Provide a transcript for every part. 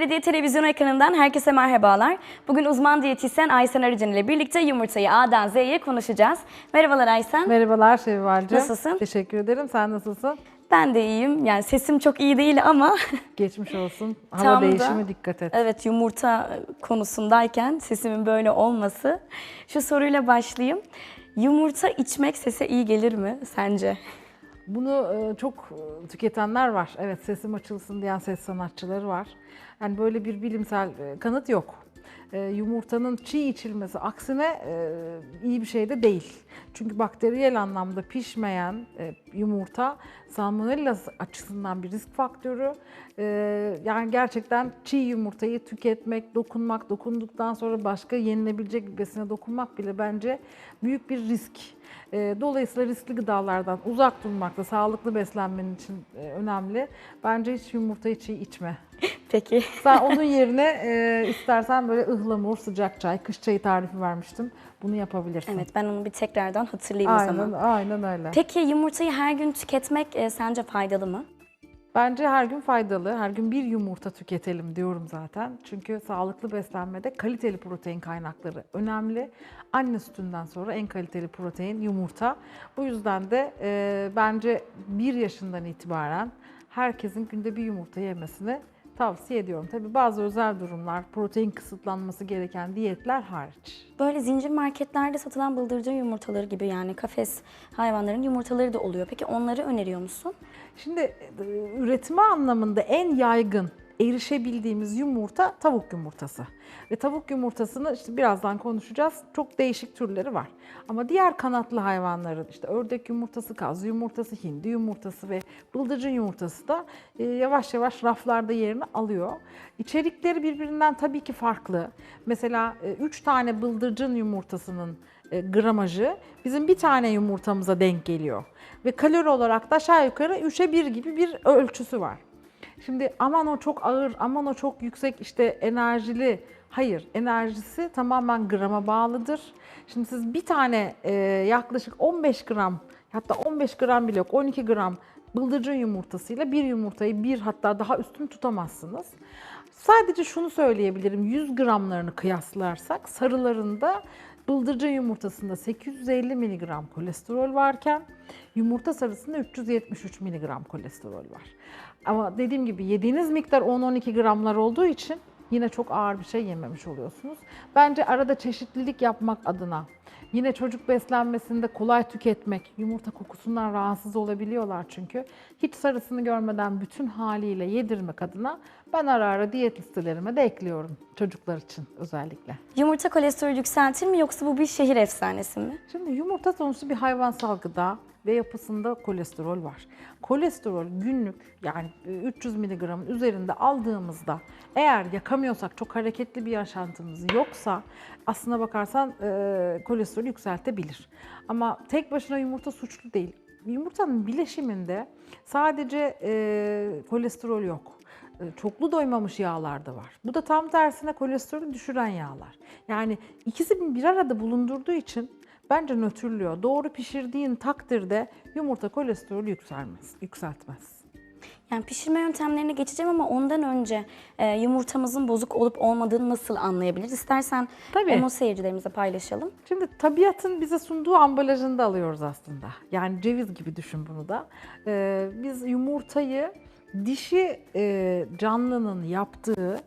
Belediye Televizyonu ekranından herkese merhabalar. Bugün uzman diyetisyen Aysen Arıcan ile birlikte yumurtayı A'dan Z'ye konuşacağız. Merhabalar Aysen. Merhabalar Şevval'cığım. Nasılsın? Teşekkür ederim. Sen nasılsın? Ben de iyiyim. Yani sesim çok iyi değil ama Geçmiş olsun. Hava Tam da- değişimi dikkat et. evet yumurta konusundayken sesimin böyle olması. Şu soruyla başlayayım. Yumurta içmek sese iyi gelir mi sence? Bunu e, çok e, tüketenler var. Evet sesim açılsın diyen ses sanatçıları var. Yani böyle bir bilimsel e, kanıt yok. E, Yumurtanın çiğ içilmesi aksine e, iyi bir şey de değil. Çünkü bakteriyel anlamda pişmeyen yumurta salmonella açısından bir risk faktörü. Yani gerçekten çiğ yumurtayı tüketmek, dokunmak, dokunduktan sonra başka yenilebilecek bir besine dokunmak bile bence büyük bir risk. E, Dolayısıyla riskli gıdalardan uzak durmak da sağlıklı beslenmenin için e, önemli. Bence hiç yumurtayı çiğ içme. Peki. Sen onun yerine e, istersen böyle ıhlamur, sıcak çay, kış çayı tarifi vermiştim. Bunu yapabilirsin. Evet ben onu bir tekrardan hatırlayayım o Aynen, zaman. aynen öyle. Peki yumurtayı her gün tüketmek e, sence faydalı mı? Bence her gün faydalı. Her gün bir yumurta tüketelim diyorum zaten. Çünkü sağlıklı beslenmede kaliteli protein kaynakları önemli. Anne sütünden sonra en kaliteli protein yumurta. Bu yüzden de e, bence bir yaşından itibaren herkesin günde bir yumurta yemesini tavsiye ediyorum. Tabii bazı özel durumlar, protein kısıtlanması gereken diyetler hariç. Böyle zincir marketlerde satılan bıldırcın yumurtaları gibi yani kafes hayvanların yumurtaları da oluyor. Peki onları öneriyor musun? Şimdi e, üretme anlamında en yaygın erişebildiğimiz yumurta tavuk yumurtası. Ve tavuk yumurtasını işte birazdan konuşacağız. Çok değişik türleri var. Ama diğer kanatlı hayvanların işte ördek yumurtası, kaz yumurtası, hindi yumurtası ve bıldırcın yumurtası da e, yavaş yavaş raflarda yerini alıyor. İçerikleri birbirinden tabii ki farklı. Mesela 3 tane bıldırcın yumurtasının e, gramajı bizim bir tane yumurtamıza denk geliyor. Ve kalori olarak da aşağı yukarı 3'e 1 gibi bir ölçüsü var. Şimdi aman o çok ağır, aman o çok yüksek işte enerjili. Hayır, enerjisi tamamen grama bağlıdır. Şimdi siz bir tane e, yaklaşık 15 gram, hatta 15 gram bile yok, 12 gram bıldırcın yumurtasıyla bir yumurtayı bir hatta daha üstün tutamazsınız. Sadece şunu söyleyebilirim, 100 gramlarını kıyaslarsak sarılarında bıldırcın yumurtasında 850 mg kolesterol varken yumurta sarısında 373 mg kolesterol var. Ama dediğim gibi yediğiniz miktar 10-12 gramlar olduğu için yine çok ağır bir şey yememiş oluyorsunuz. Bence arada çeşitlilik yapmak adına yine çocuk beslenmesinde kolay tüketmek, yumurta kokusundan rahatsız olabiliyorlar çünkü. Hiç sarısını görmeden bütün haliyle yedirmek adına ben ara ara diyet listelerime de ekliyorum çocuklar için özellikle. Yumurta kolesterolü yükseltir mi yoksa bu bir şehir efsanesi mi? Şimdi yumurta sonuçta bir hayvansal gıda ve yapısında kolesterol var. Kolesterol günlük yani e, 300 mg'ın üzerinde aldığımızda eğer yakamıyorsak, çok hareketli bir yaşantımız yoksa aslına bakarsan e, kolesterolü yükseltebilir. Ama tek başına yumurta suçlu değil. Yumurtanın bileşiminde sadece e, kolesterol yok e, çoklu doymamış yağlar da var. Bu da tam tersine kolesterolü düşüren yağlar. Yani ikisi bir arada bulundurduğu için bence nötrlüyor. Doğru pişirdiğin takdirde yumurta kolesterolü yükselmez, yükseltmez. Yani pişirme yöntemlerine geçeceğim ama ondan önce e, yumurtamızın bozuk olup olmadığını nasıl anlayabiliriz? İstersen Tabii. onu seyircilerimize paylaşalım. Şimdi tabiatın bize sunduğu ambalajını da alıyoruz aslında. Yani ceviz gibi düşün bunu da. Ee, biz yumurtayı dişi e, canlının yaptığı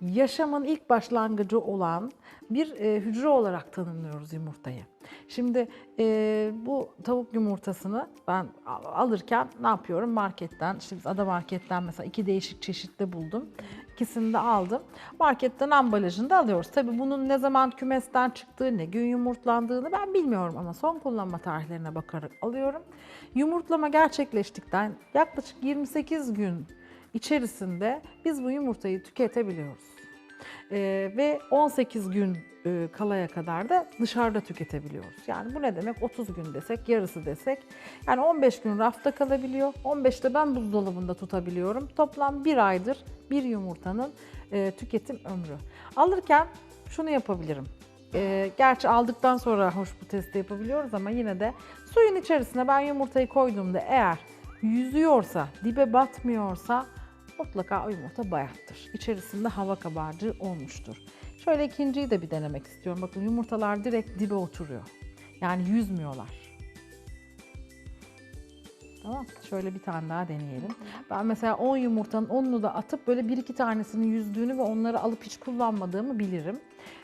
yaşamın ilk başlangıcı olan bir e, hücre olarak tanımlıyoruz yumurtayı. Şimdi e, bu tavuk yumurtasını ben al- alırken ne yapıyorum? Marketten, işte biz Ada Market'ten mesela iki değişik çeşitte buldum. İkisini de aldım. Marketten ambalajını da alıyoruz. Tabii bunun ne zaman kümesten çıktığı, ne gün yumurtlandığını ben bilmiyorum ama son kullanma tarihlerine bakarak alıyorum. Yumurtlama gerçekleştikten yaklaşık 28 gün içerisinde biz bu yumurtayı tüketebiliyoruz. Ee, ve 18 gün e, kalaya kadar da dışarıda tüketebiliyoruz. Yani bu ne demek? 30 gün desek, yarısı desek. Yani 15 gün rafta kalabiliyor. 15'te ben buzdolabında tutabiliyorum. Toplam bir aydır bir yumurtanın e, tüketim ömrü. Alırken şunu yapabilirim. E, gerçi aldıktan sonra hoş bu testi yapabiliyoruz ama yine de suyun içerisine ben yumurtayı koyduğumda eğer yüzüyorsa, dibe batmıyorsa mutlaka o yumurta bayattır. İçerisinde hava kabarcığı olmuştur. Şöyle ikinciyi de bir denemek istiyorum. Bakın yumurtalar direkt dibe oturuyor. Yani yüzmüyorlar. Tamam. Şöyle bir tane daha deneyelim. Ben mesela 10 yumurtanın 10'unu da atıp böyle bir iki tanesinin yüzdüğünü ve onları alıp hiç kullanmadığımı bilirim.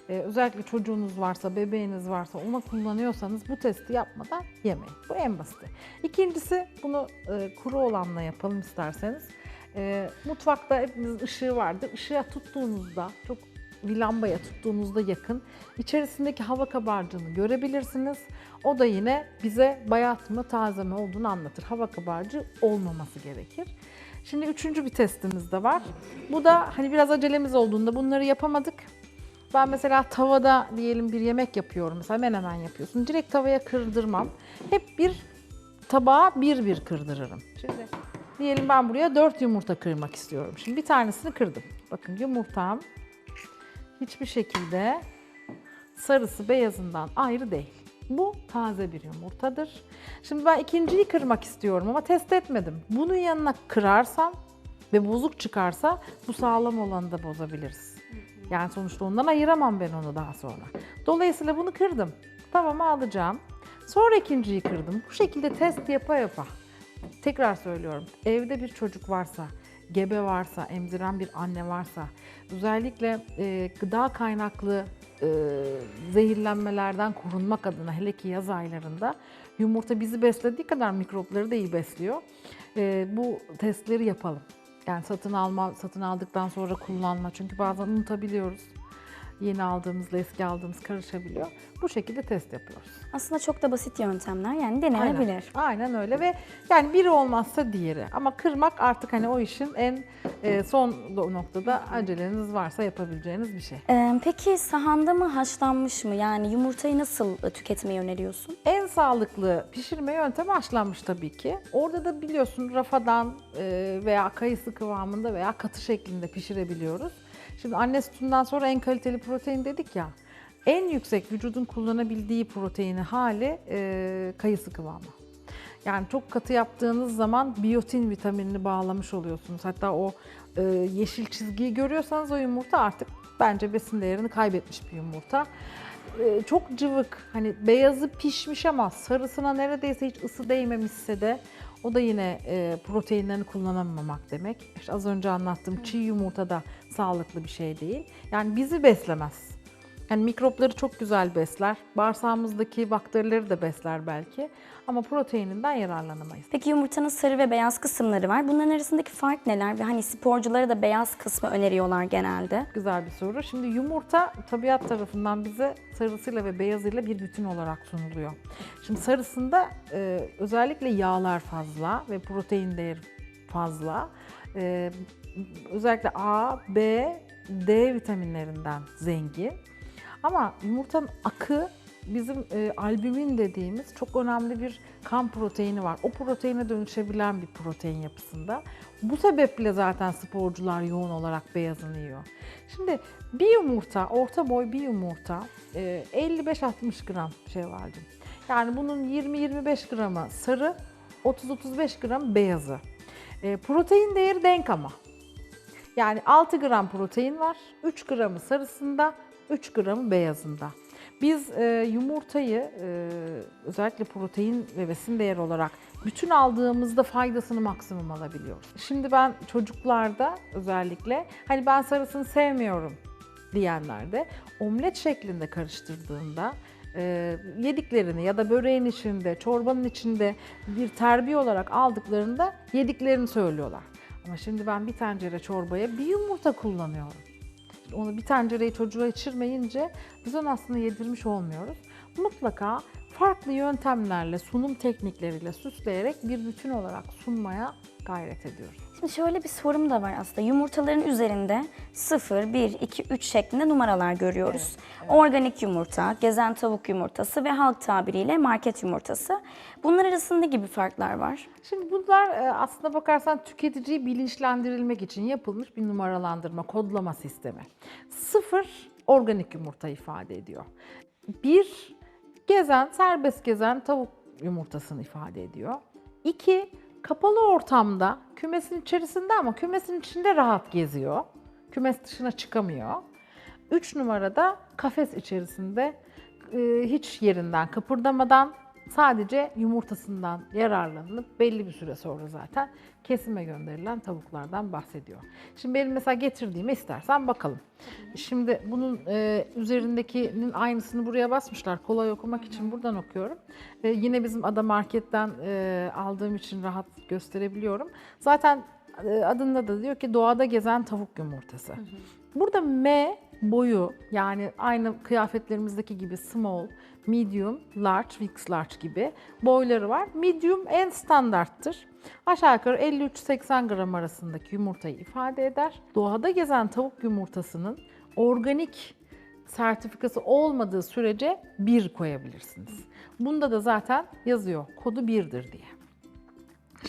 Ee, özellikle çocuğunuz varsa, bebeğiniz varsa ona kullanıyorsanız bu testi yapmadan yemeyin. Bu en basiti. İkincisi bunu e, kuru olanla yapalım isterseniz. E, mutfakta hepimizin ışığı vardır. Işığa tuttuğunuzda çok bir lambaya tuttuğunuzda yakın içerisindeki hava kabarcığını görebilirsiniz. O da yine bize bayat mı taze mi olduğunu anlatır. Hava kabarcığı olmaması gerekir. Şimdi üçüncü bir testimiz de var. Bu da hani biraz acelemiz olduğunda bunları yapamadık. Ben mesela tavada diyelim bir yemek yapıyorum. Mesela menemen yapıyorsun. Direkt tavaya kırdırmam. Hep bir tabağa bir bir kırdırırım. Şimdi diyelim ben buraya 4 yumurta kırmak istiyorum. Şimdi bir tanesini kırdım. Bakın yumurtam hiçbir şekilde sarısı beyazından ayrı değil. Bu taze bir yumurtadır. Şimdi ben ikinciyi kırmak istiyorum ama test etmedim. Bunun yanına kırarsam ve bozuk çıkarsa bu sağlam olanı da bozabiliriz. Yani sonuçta ondan ayıramam ben onu daha sonra. Dolayısıyla bunu kırdım. Tavama alacağım. Sonra ikinciyi kırdım. Bu şekilde test yapa yapa. Tekrar söylüyorum. Evde bir çocuk varsa, gebe varsa, emziren bir anne varsa, özellikle e, gıda kaynaklı e, zehirlenmelerden korunmak adına hele ki yaz aylarında yumurta bizi beslediği kadar mikropları da iyi besliyor. E, bu testleri yapalım. Yani satın alma, satın aldıktan sonra kullanma. Çünkü bazen unutabiliyoruz. Yeni aldığımızla eski aldığımız karışabiliyor. Bu şekilde test yapıyoruz. Aslında çok da basit yöntemler yani denenebilir. Aynen, aynen öyle ve yani biri olmazsa diğeri. Ama kırmak artık hani o işin en e, son noktada aceleniz varsa yapabileceğiniz bir şey. Ee, peki sahanda mı haşlanmış mı? Yani yumurtayı nasıl e, tüketmeyi öneriyorsun? En sağlıklı pişirme yöntemi haşlanmış tabii ki. Orada da biliyorsun rafadan e, veya kayısı kıvamında veya katı şeklinde pişirebiliyoruz. Şimdi anne sütünden sonra en kaliteli protein dedik ya. En yüksek vücudun kullanabildiği proteini hali e, kayısı kıvamı. Yani çok katı yaptığınız zaman biyotin vitaminini bağlamış oluyorsunuz. Hatta o e, yeşil çizgiyi görüyorsanız o yumurta artık bence besin değerini kaybetmiş bir yumurta. E, çok cıvık, hani beyazı pişmiş ama sarısına neredeyse hiç ısı değmemişse de o da yine e, proteinlerini kullanamamak demek. İşte az önce anlattığım çiğ yumurta da sağlıklı bir şey değil. Yani bizi beslemez. Yani mikropları çok güzel besler. Bağırsağımızdaki bakterileri de besler belki. Ama proteininden yararlanamayız. Peki yumurtanın sarı ve beyaz kısımları var. Bunların arasındaki fark neler? Ve hani sporculara da beyaz kısmı öneriyorlar genelde. Güzel bir soru. Şimdi yumurta tabiat tarafından bize sarısıyla ve beyazıyla bir bütün olarak sunuluyor. Şimdi sarısında e, özellikle yağlar fazla ve protein değeri fazla. E, özellikle A, B, D vitaminlerinden zengin. Ama yumurtanın akı bizim e, albümin dediğimiz çok önemli bir kan proteini var. O proteine dönüşebilen bir protein yapısında. Bu sebeple zaten sporcular yoğun olarak beyazını yiyor. Şimdi bir yumurta, orta boy bir yumurta e, 55-60 gram şey vardı. Yani bunun 20-25 gramı sarı, 30-35 gram beyazı. E, protein değeri denk ama. Yani 6 gram protein var, 3 gramı sarısında, 3 gramı beyazında. Biz e, yumurtayı e, özellikle protein ve besin değeri olarak bütün aldığımızda faydasını maksimum alabiliyoruz. Şimdi ben çocuklarda özellikle hani ben sarısını sevmiyorum diyenlerde omlet şeklinde karıştırdığında e, yediklerini ya da böreğin içinde, çorbanın içinde bir terbiye olarak aldıklarında yediklerini söylüyorlar. Ama şimdi ben bir tencere çorbaya bir yumurta kullanıyorum. Onu bir tencereyi çocuğa içirmeyince biz onu aslında yedirmiş olmuyoruz. Mutlaka farklı yöntemlerle, sunum teknikleriyle süsleyerek bir bütün olarak sunmaya gayret ediyoruz. Şimdi şöyle bir sorum da var aslında. Yumurtaların üzerinde 0, 1, 2, 3 şeklinde numaralar görüyoruz. Organik yumurta, gezen tavuk yumurtası ve halk tabiriyle market yumurtası. Bunlar arasında gibi farklar var? Şimdi bunlar e, aslında bakarsan tüketiciyi bilinçlendirilmek için yapılmış bir numaralandırma, kodlama sistemi. Sıfır organik yumurta ifade ediyor. Bir gezen, serbest gezen tavuk yumurtasını ifade ediyor. İki kapalı ortamda kümesin içerisinde ama kümesin içinde rahat geziyor. Kümes dışına çıkamıyor. 3 numarada kafes içerisinde e, hiç yerinden kıpırdamadan sadece yumurtasından yararlanıp belli bir süre sonra zaten kesime gönderilen tavuklardan bahsediyor. Şimdi benim mesela getirdiğimi istersen bakalım. Şimdi bunun e, üzerindekinin aynısını buraya basmışlar. Kolay okumak için buradan okuyorum. E, yine bizim Ada Market'ten e, aldığım için rahat gösterebiliyorum. Zaten e, adında da diyor ki doğada gezen tavuk yumurtası. Burada M boyu yani aynı kıyafetlerimizdeki gibi small, medium, large, fix large gibi boyları var. Medium en standarttır. Aşağı yukarı 53-80 gram arasındaki yumurtayı ifade eder. Doğada gezen tavuk yumurtasının organik sertifikası olmadığı sürece 1 koyabilirsiniz. Bunda da zaten yazıyor kodu 1'dir diye.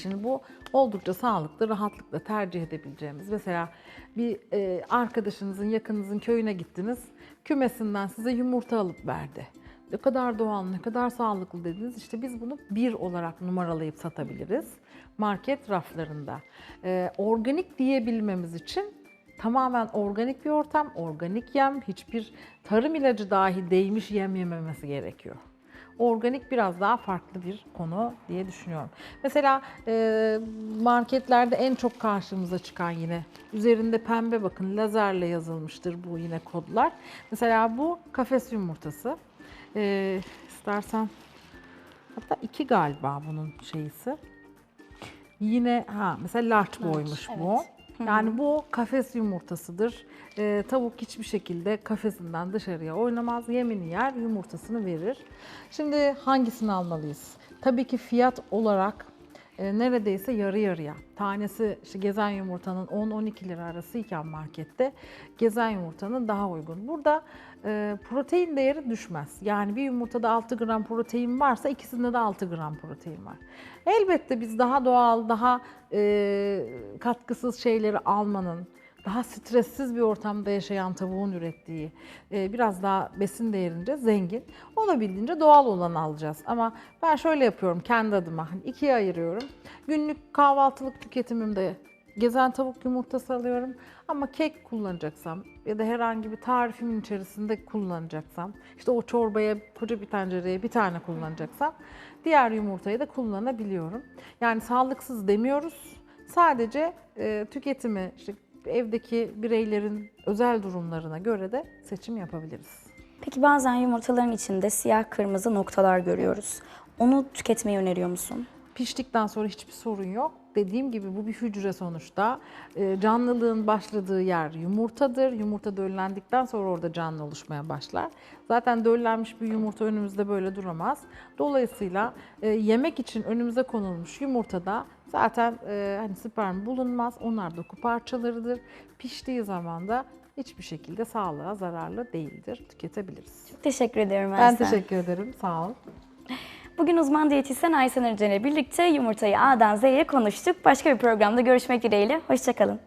Şimdi bu oldukça sağlıklı, rahatlıkla tercih edebileceğimiz. Mesela bir e, arkadaşınızın, yakınınızın köyüne gittiniz, kümesinden size yumurta alıp verdi. Ne kadar doğal, ne kadar sağlıklı dediniz. İşte biz bunu bir olarak numaralayıp satabiliriz market raflarında. E, organik diyebilmemiz için tamamen organik bir ortam, organik yem, hiçbir tarım ilacı dahi değmiş yem yememesi gerekiyor organik biraz daha farklı bir konu diye düşünüyorum. Mesela e, marketlerde en çok karşımıza çıkan yine üzerinde pembe bakın lazerle yazılmıştır bu yine kodlar. Mesela bu kafes yumurtası. E, istersen hatta iki galiba bunun şeyisi. Yine ha mesela large boymuş bu. Yani bu kafes yumurtasıdır. Ee, tavuk hiçbir şekilde kafesinden dışarıya oynamaz. Yemini yer, yumurtasını verir. Şimdi hangisini almalıyız? Tabii ki fiyat olarak e, neredeyse yarı yarıya. Tanesi işte gezen yumurtanın 10-12 lira arasıyken markette gezen yumurtanın daha uygun. Burada e, protein değeri düşmez. Yani bir yumurtada 6 gram protein varsa ikisinde de 6 gram protein var. Elbette biz daha doğal, daha e, katkısız şeyleri almanın, daha stressiz bir ortamda yaşayan tavuğun ürettiği e, biraz daha besin değerince zengin. Olabildiğince doğal olanı alacağız. Ama ben şöyle yapıyorum kendi adıma. Hani ikiye ayırıyorum. Günlük kahvaltılık tüketimimde gezen tavuk yumurtası alıyorum. Ama kek kullanacaksam ya da herhangi bir tarifimin içerisinde kullanacaksam, işte o çorbaya koca bir tencereye bir tane kullanacaksam diğer yumurtayı da kullanabiliyorum. Yani sağlıksız demiyoruz. Sadece e, tüketimi işte evdeki bireylerin özel durumlarına göre de seçim yapabiliriz. Peki bazen yumurtaların içinde siyah kırmızı noktalar görüyoruz. Onu tüketmeyi öneriyor musun? Piştikten sonra hiçbir sorun yok. Dediğim gibi bu bir hücre sonuçta. Ee, Canlılığın başladığı yer yumurtadır. Yumurta döllendikten sonra orada canlı oluşmaya başlar. Zaten döllenmiş bir yumurta önümüzde böyle duramaz. Dolayısıyla e, yemek için önümüze konulmuş yumurtada zaten e, hani sperm bulunmaz. Onlar doku parçalarıdır. Piştiği zaman da hiçbir şekilde sağlığa zararlı değildir. Tüketebiliriz. Çok teşekkür ederim Ben Aysen. teşekkür ederim. Sağ ol. Bugün uzman diyetisyen Aysen Arıcan ile birlikte yumurtayı A'dan Z'ye konuştuk. Başka bir programda görüşmek dileğiyle. Hoşçakalın.